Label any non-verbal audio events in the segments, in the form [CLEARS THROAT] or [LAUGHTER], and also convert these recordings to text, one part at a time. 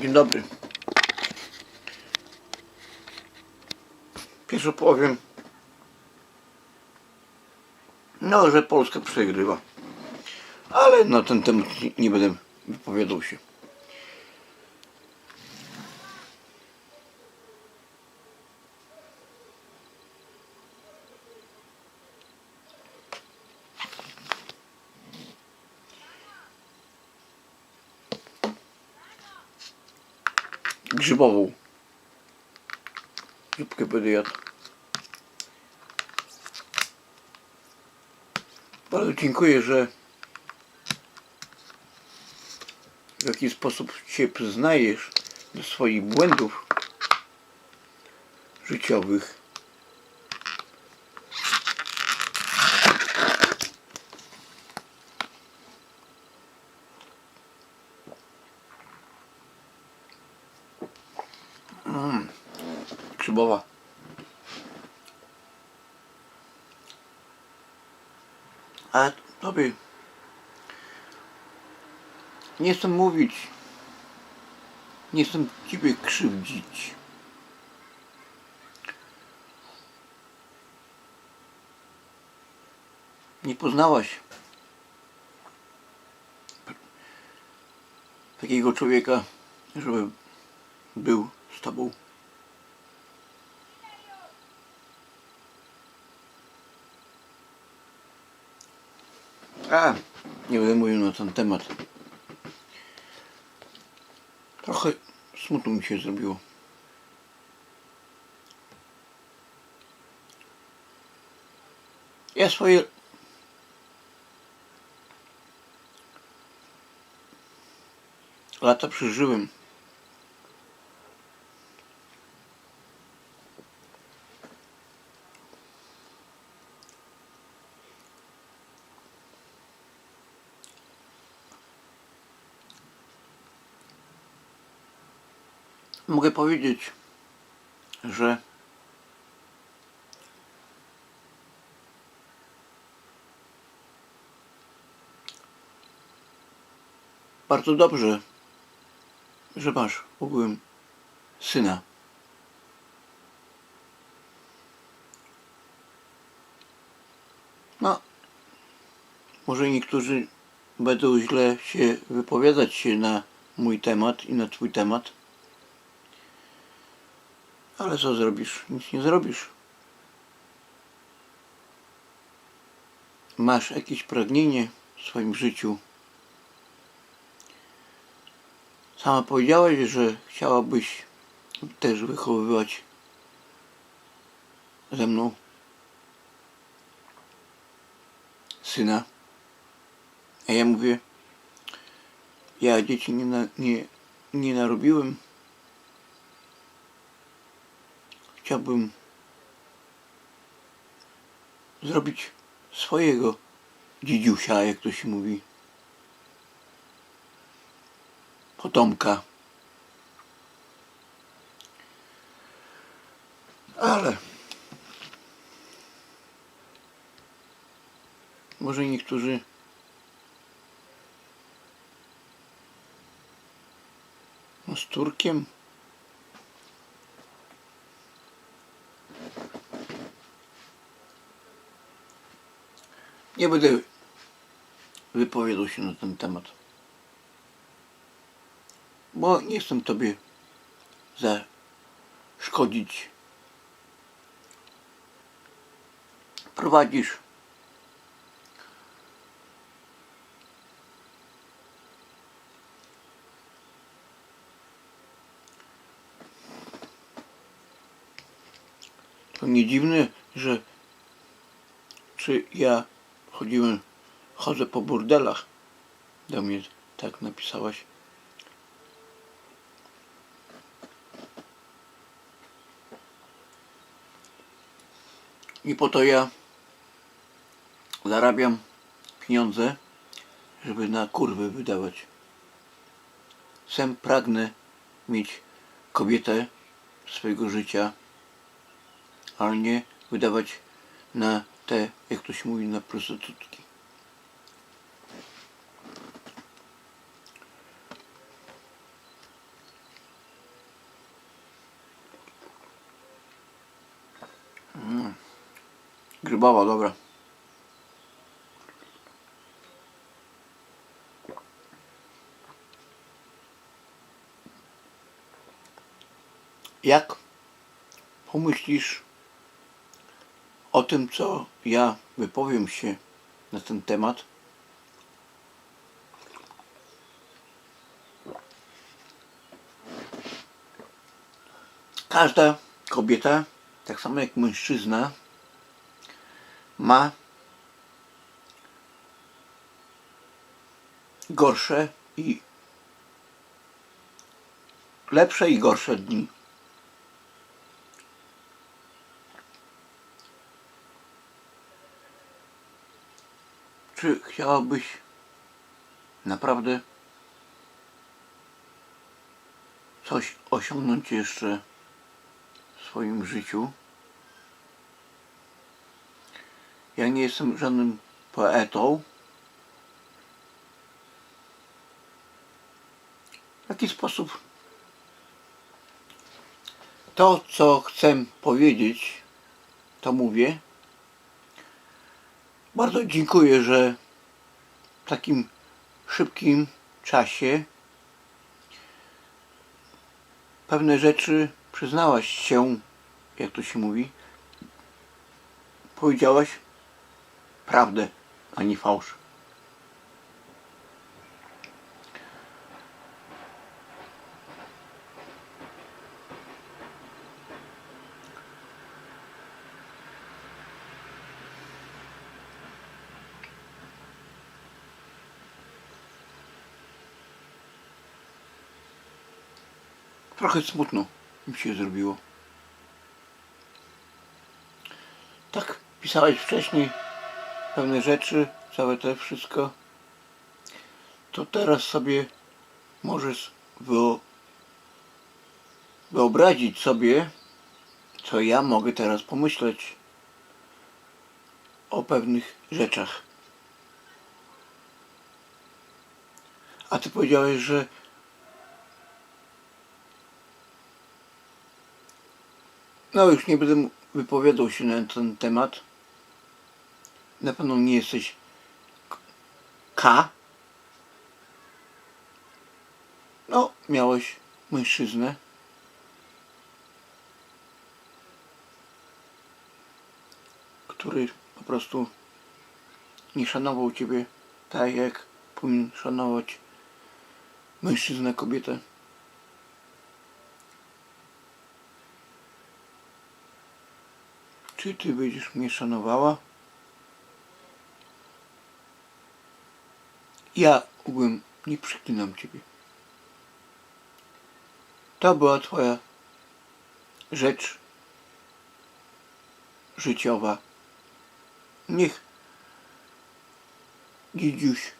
Dzień dobry. Pierwsze powiem, no, że Polska przegrywa. Ale na ten temat nie będę wypowiadał się. Grzybową. Zupkę będę jadł. Bardzo dziękuję, że w jaki sposób się przyznajesz do swoich błędów życiowych. Grzybowa. A tobie nie chcę mówić, nie chcę ciebie krzywdzić. Nie poznałaś takiego człowieka, żeby był z tobą. A, nie będę mówił na ten temat. Trochę smutno mi się zrobiło. Ja swoje lata przeżyłem. Mogę powiedzieć, że bardzo dobrze, że masz ogółem syna. No, może niektórzy będą źle się wypowiadać się na mój temat i na twój temat. Ale co zrobisz? Nic nie zrobisz. Masz jakieś pragnienie w swoim życiu. Sama powiedziałaś, że chciałabyś też wychowywać ze mną syna. A ja mówię, ja dzieci nie, na, nie, nie narobiłem. Chciałbym zrobić swojego dziedziusia, jak to się mówi. Potomka. Ale może niektórzy no, z Turkiem Nie będę wypowiadał się na ten temat. Bo nie chcę tobie zaszkodzić. Prowadzisz To nie dziwne, że czy ja chodziłem, chodzę po burdelach. Do mnie tak napisałaś. I po to ja zarabiam pieniądze, żeby na kurwy wydawać. Sam pragnę mieć kobietę swojego życia, ale nie wydawać na te, jak to się mówi, na prostytutki. Mm. Grybała, dobra. Jak pomyślisz, o tym, co ja wypowiem się na ten temat? Każda kobieta, tak samo jak mężczyzna, ma gorsze i lepsze i gorsze dni. Czy chciałabyś naprawdę coś osiągnąć jeszcze w swoim życiu? Ja nie jestem żadnym poetą. W jaki sposób to, co chcę powiedzieć, to mówię. Bardzo dziękuję, że w takim szybkim czasie pewne rzeczy przyznałaś się, jak to się mówi, powiedziałaś prawdę, a nie fałsz. Trochę smutno mi się zrobiło. Tak pisałeś wcześniej pewne rzeczy, całe to wszystko. To teraz sobie możesz wyo... wyobrazić sobie, co ja mogę teraz pomyśleć o pewnych rzeczach. A ty powiedziałeś, że No już nie będę wypowiadał się na ten temat. Na pewno nie jesteś K-. No, miałeś mężczyznę. Który po prostu nie szanował ciebie tak, jak powinien szanować mężczyzna kobietę. Czy ty będziesz mnie szanowała? Ja ogółem nie przeklinam ciebie. To była twoja rzecz życiowa. Niech dzidziuś,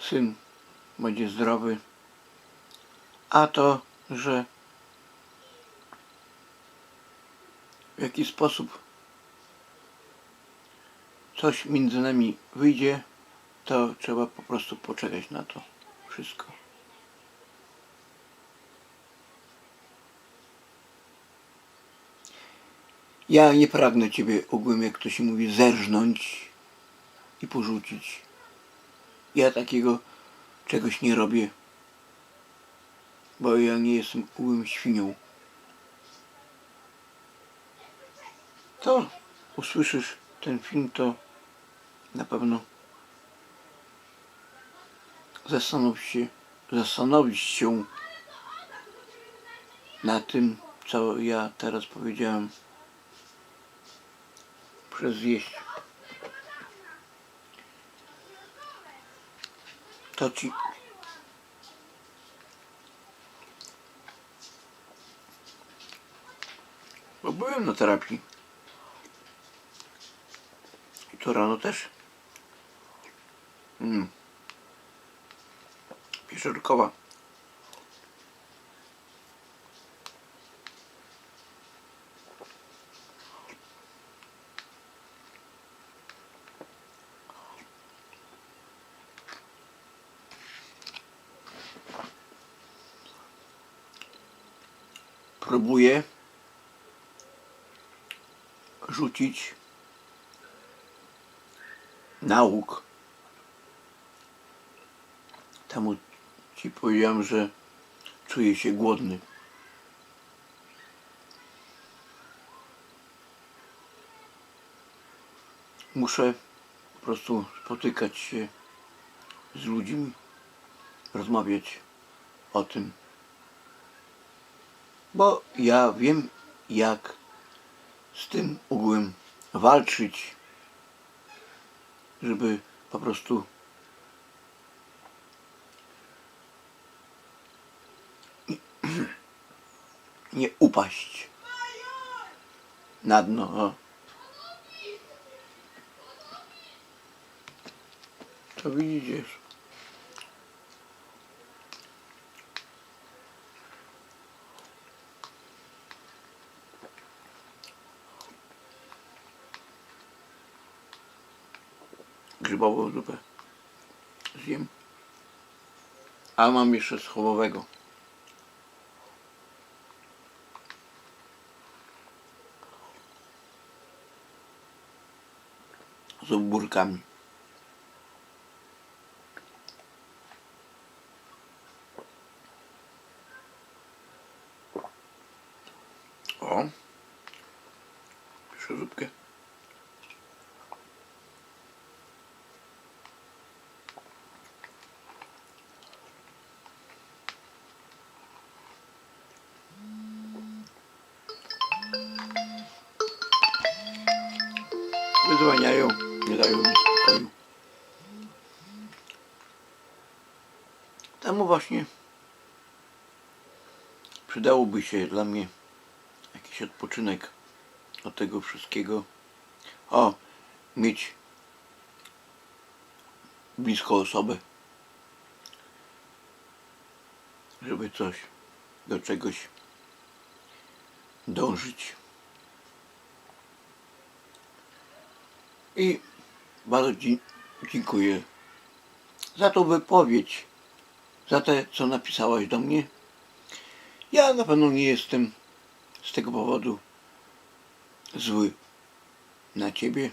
syn będzie zdrowy. A to, że w jaki sposób coś między nami wyjdzie, to trzeba po prostu poczekać na to wszystko. Ja nie pragnę Ciebie ogółem, jak to się mówi, zerżnąć i porzucić. Ja takiego czegoś nie robię, bo ja nie jestem ogółem świnią. To usłyszysz ten film, to na pewno zastanów się, zastanowić się na tym, co ja teraz powiedziałem przez wieść. To ci bo byłem na terapii. To rano też. Mm. Pieczarkowa. Próbuję rzucić nauk. Temu ci powiedziałem, że czuję się głodny. Muszę po prostu spotykać się z ludźmi, rozmawiać o tym. Bo ja wiem, jak z tym ogółem walczyć, żeby po prostu [CLEARS THROAT] nie upaść na dno. To widzisz. Grzybową zupę zjem. A mam jeszcze schabowego. Z ogórkami. O. Jeszcze zupkę. Wydzwaniają, nie dają mi spokoju. Temu właśnie przydałoby się dla mnie jakiś odpoczynek od tego wszystkiego. O, mieć blisko osobę, żeby coś do czegoś dążyć. I bardzo dziękuję za tą wypowiedź, za te, co napisałaś do mnie. Ja na pewno nie jestem z tego powodu zły na Ciebie.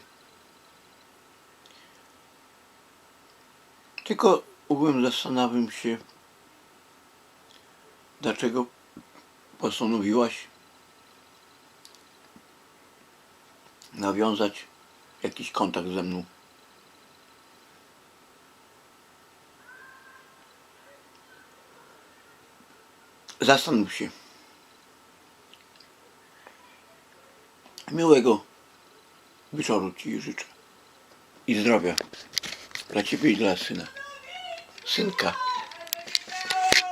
Tylko ogółem zastanawiam się, dlaczego postanowiłaś nawiązać jakiś kontakt ze mną. Zastanów się. Miłego wieczoru Ci życzę. I zdrowia. Dla Ciebie i dla syna. Synka.